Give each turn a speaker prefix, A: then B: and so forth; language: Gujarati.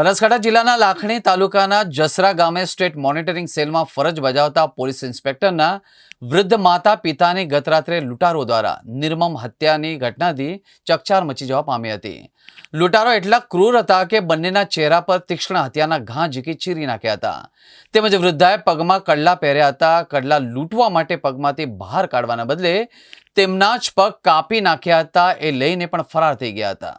A: બનાસકાંઠા જિલ્લાના લાખણી તાલુકાના જસરા ગામે સ્ટેટ મોનિટરિંગ સેલમાં ફરજ બજાવતા પોલીસ ઇન્સ્પેક્ટરના વૃદ્ધ માતા પિતાની ગતરાત્રે લૂંટારો દ્વારા નિર્મમ હત્યાની ઘટનાથી ચકચાર મચી જવા પામી હતી. લૂંટારો એટલા ક્રૂર હતા કે બંનેના ચહેરા પર તીક્ષ્ણ હત્યાના ઘા ઝીકી ચીરી નાખ્યા હતા. તેમજ વૃદ્ધાએ પગમાં કડલા પહેર્યા હતા. કડલા લૂંટવા માટે પગમાંથી બહાર કાઢવાના બદલે તેમના જ પગ કાપી નાખ્યા હતા. એ લઈને પણ ફરાર થઈ ગયા હતા.